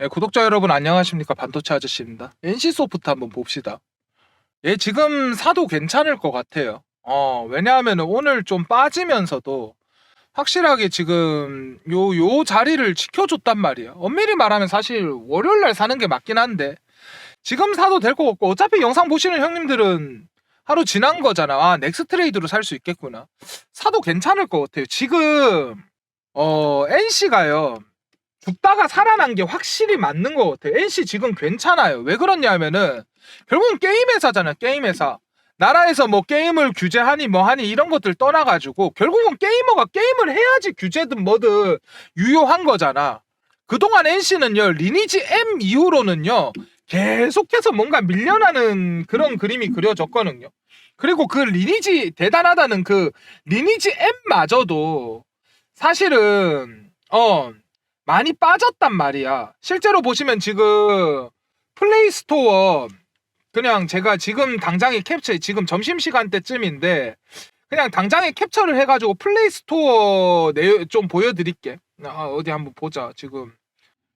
예, 구독자 여러분 안녕하십니까 반도체 아저씨입니다. NC 소프트 한번 봅시다. 예, 지금 사도 괜찮을 것 같아요. 어, 왜냐하면 오늘 좀 빠지면서도 확실하게 지금 요, 요 자리를 지켜줬단 말이에요. 엄밀히 말하면 사실 월요일날 사는 게 맞긴 한데 지금 사도 될 것 같고 어차피 영상 보시는 형님들은 하루 지난 거잖아. 아, 넥스 트레이드로 살 수 있겠구나. 사도 괜찮을 것 같아요. 지금 어, NC가요. 죽다가 살아난 게 확실히 맞는 것 같아요. NC 지금 괜찮아요. 왜 그러냐면은 결국은 게임 회사잖아요. 게임 회사. 나라에서 뭐 게임을 규제하니 뭐 하니 이런 것들 떠나가지고 결국은 게이머가 게임을 해야지 규제든 뭐든 유효한 거잖아. 그동안 NC는요 리니지 M 이후로는요 계속해서 뭔가 밀려나는 그런 그림이 그려졌거든요. 그리고 그 리니지 대단하다는 그 리니지 M마저도 사실은 어 많이 빠졌단 말이야. 실제로 보시면 지금 플레이 스토어 그냥 제가 지금 당장에 캡처 지금 점심 시간 때쯤인데 그냥 당장에 캡처를 해가지고 플레이 스토어 내 좀 보여드릴게. 아, 어디 한번 보자. 지금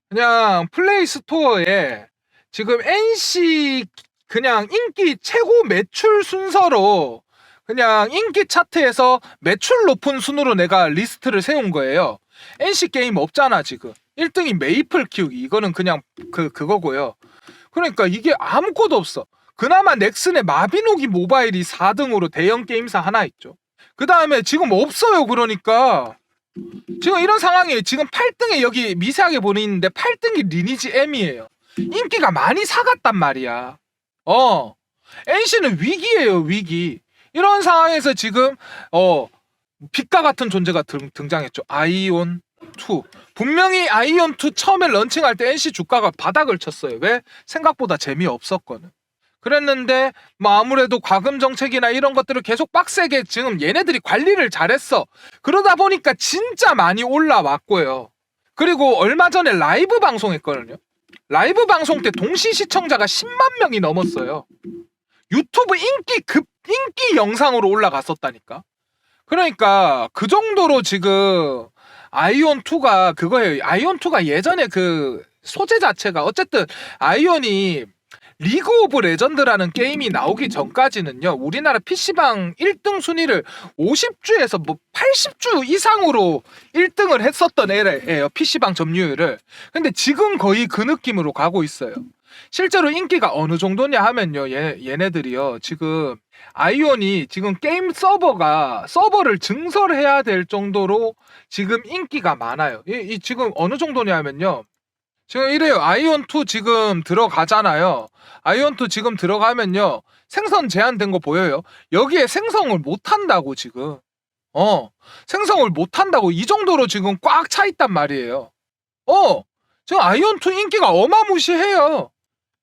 그냥 플레이 스토어에 지금 NC 그냥 인기 최고 매출 순서로 그냥 인기 차트에서 매출 높은 순으로 내가 리스트를 세운 거예요. NC 게임 없잖아 지금. 1등이 메이플 키우기 이거는 그냥 그 그거고요. 그러니까 이게 아무것도 없어. 그나마 넥슨의 마비노기 모바일이 4등으로 대형 게임사 하나 있죠. 그 다음에 지금 없어요. 그러니까 지금 이런 상황이에요. 지금 8등에 여기 미세하게 보이는데 8등이 리니지 M이에요. 인기가 많이 사갔단 말이야. 어. NC는 위기예요, 위기. 이런 상황에서 지금 어 빛과 같은 존재가 등, 등장했죠. 아이온 2. 분명히 아이온 2 처음에 런칭할 때 NC 주가가 바닥을 쳤어요. 왜? 생각보다 재미없었거든. 그랬는데 뭐 아무래도 과금 정책이나 이런 것들을 계속 빡세게 지금 얘네들이 관리를 잘했어. 그러다 보니까 진짜 많이 올라왔고요. 그리고 얼마 전에 라이브 방송했거든요. 라이브 방송 때 동시 시청자가 10만 명이 넘었어요. 유튜브 인기 급 인기 영상으로 올라갔었다니까. 그러니까 그 정도로 지금 아이온 2가 그거예요. 아이온 2가 예전에 그 소재 자체가 어쨌든 아이온이 리그 오브 레전드라는 게임이 나오기 전까지는요. 우리나라 PC방 1등 순위를 50주에서 뭐 80주 이상으로 1등을 했었던 애예요. PC방 점유율을. 근데 지금 거의 그 느낌으로 가고 있어요. 실제로 인기가 어느 정도냐 하면요. 얘, 얘네들이요. 지금 아이온이 지금 게임 서버가 서버를 증설해야 될 정도로 지금 인기가 많아요. 이, 이 지금 어느 정도냐 하면요. 지금 이래요. 아이온 2 지금 들어가잖아요. 아이온 2 지금 들어가면요. 생선 제한된 거 보여요? 여기에 생성을 못 한다고 지금. 어. 생성을 못 한다고 이 정도로 지금 꽉 차 있단 말이에요. 어. 지금 아이온 2 인기가 어마무시해요.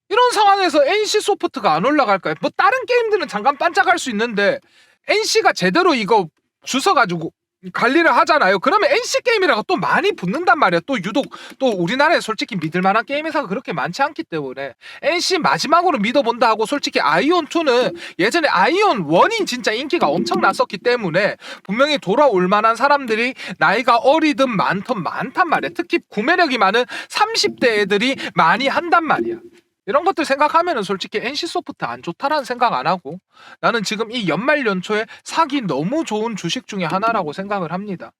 이런 상황에서 NC 소프트가 안 올라갈까요? 뭐 다른 게임들은 잠깐 반짝할 수 있는데 NC가 제대로 이거 주워가지고 관리를 하잖아요. 그러면 NC 게임이라고 또 많이 붙는단 말이야. 또 유독 또 우리나라에 솔직히 믿을 만한 게임 회사가 그렇게 많지 않기 때문에 NC 마지막으로 믿어본다 하고 솔직히 아이온 2는 예전에 아이온 1이 진짜 인기가 엄청 났었기 때문에 분명히 돌아올 만한 사람들이 나이가 어리든 많든 많단 말이야. 특히 구매력이 많은 30대 애들이 많이 한단 말이야. 이런 것들 생각하면은 솔직히 NC 소프트 안 좋다라는 생각 안 하고 나는 지금 이 연말 연초에 사기 너무 좋은 주식 중에 하나라고 생각을 합니다.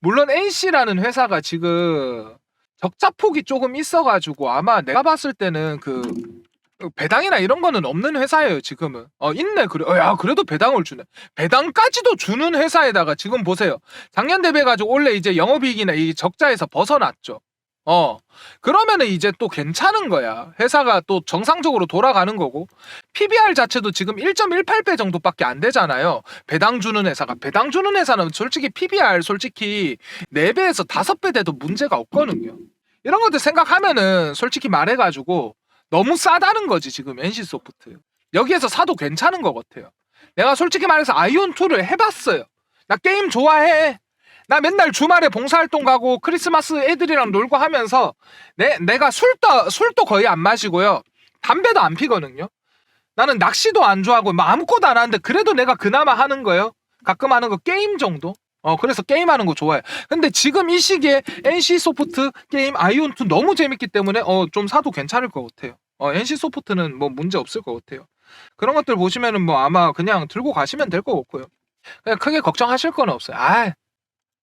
물론 NC라는 회사가 지금 적자 폭이 조금 있어가지고 아마 내가 봤을 때는 그 배당이나 이런 거는 없는 회사예요 지금은. 어 있네. 그래 어, 야 그래도 배당을 주네. 배당까지도 주는 회사에다가 지금 보세요. 작년 대비해 가지고 원래 이제 영업이익이나 이 적자에서 벗어났죠 어. 그러면은 이제 또 괜찮은 거야. 회사가 또 정상적으로 돌아가는 거고. PBR 자체도 지금 1.18배 정도밖에 안 되잖아요. 배당 주는 회사가. 배당 주는 회사는 솔직히 PBR 솔직히 4배에서 5배 돼도 문제가 없거든요. 이런 것들 생각하면은 솔직히 말해가지고 너무 싸다는 거지 지금 NC 소프트. 여기에서 사도 괜찮은 것 같아요. 내가 솔직히 말해서 아이온 2를 해봤어요. 나 게임 좋아해 나 맨날 주말에 봉사활동 가고 크리스마스 애들이랑 놀고 하면서 내, 내가 술도 술도 거의 안 마시고요 담배도 안 피거든요 나는 낚시도 안 좋아하고 뭐 아무것도 안 하는데 그래도 내가 그나마 하는 거예요 가끔 하는 거 게임 정도 어 그래서 게임하는 거 좋아해. 근데 지금 이 시기에 NC 소프트 게임 아이온 2 너무 재밌기 때문에 어 좀 사도 괜찮을 것 같아요. 어 NC 소프트는 뭐 문제 없을 것 같아요. 그런 것들 보시면은 뭐 아마 그냥 들고 가시면 될 것 같고요. 그냥 크게 걱정하실 건 없어요. 아,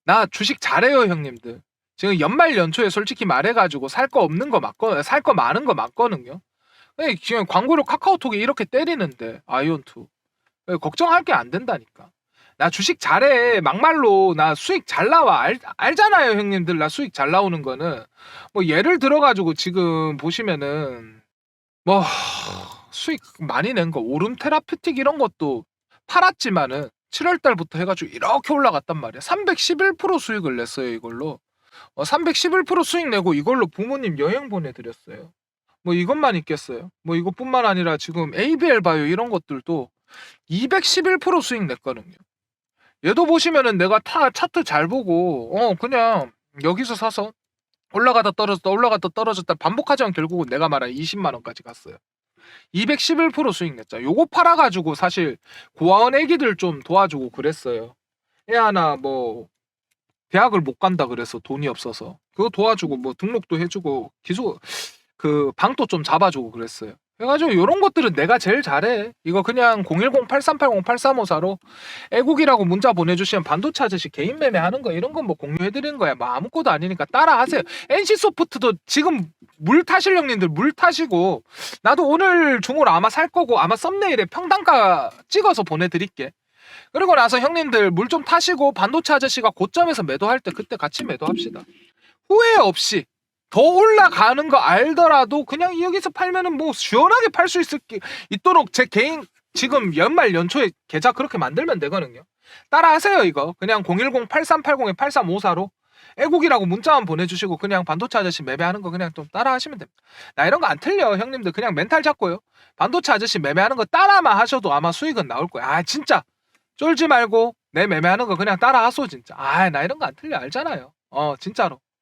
나 주식 잘해요, 형님들. 지금 연말 연초에 솔직히 말해가지고 살 거 없는 거 맞거, 살 거 많은 거 맞거든요. 근데 지금 광고를 카카오톡에 이렇게 때리는데 아이온2 걱정할 게 안 된다니까. 나 주식 잘해. 막말로 나 수익 잘 나와. 알, 알잖아요, 형님들. 나 수익 잘 나오는 거는. 뭐 예를 들어가지고 지금 보시면은 뭐 수익 많이 낸 거 오름 테라피틱 이런 것도 팔았지만은 7월 달부터 해가지고 이렇게 올라갔단 말이야. 311% 수익을 냈어요, 이걸로. 어, 311% 수익 내고 이걸로 부모님 여행 보내드렸어요. 뭐 이것만 있겠어요. 뭐 이것뿐만 아니라 지금 ABL 바이오 이런 것들도 211% 수익 냈거든요. 얘도 보시면은 내가 타 차트 잘 보고 어 그냥 여기서 사서 올라가다 떨어졌다 올라가다 떨어졌다 반복하지만 결국은 내가 말한 20만 원까지 갔어요. 211% 수익 냈죠. 요거 팔아가지고 사실 고아원 애기들 좀 도와주고 그랬어요. 애 하나 뭐 대학을 못 간다 그래서 돈이 없어서 그거 도와주고 뭐 등록도 해주고 기소 그 방도 좀 잡아주고 그랬어요. 그래가지고 요런 것들은 내가 제일 잘해. 이거 그냥 010-8380-8354로 애국이라고 문자 보내주시면 반도체 아저씨 개인 매매 하는 거 이런 건 뭐 공유해드리는 거야. 뭐 아무것도 아니니까 따라하세요. NC소프트도 지금 물 타실 형님들 물 타시고 나도 오늘 중으로 아마 살 거고 아마 썸네일에 평단가 찍어서 보내드릴게. 그리고 나서 형님들 물 좀 타시고 반도체 아저씨가 고점에서 매도할 때 그때 같이 매도합시다. 후회 없이 더 올라가는 거 알더라도 그냥 여기서 팔면은 뭐 시원하게 팔 수 있을 게 있도록 제 개인 지금 연말 연초에 계좌 그렇게 만들면 되거든요. 따라하세요 이거. 그냥 010-8380-8354로 애국이라고 문자만 보내주시고 그냥 반도체 아저씨 매매하는 거 그냥 좀 따라하시면 됩니다. 나 이런 거 안 틀려 형님들 그냥 멘탈 잡고요. 반도체 아저씨 매매하는 거 따라만 하셔도 아마 수익은 나올 거야. 아 진짜 쫄지 말고 내 매매하는 거 그냥 따라하소 진짜. 아 나 이런 거 안 틀려 알잖아요. 어 진짜로.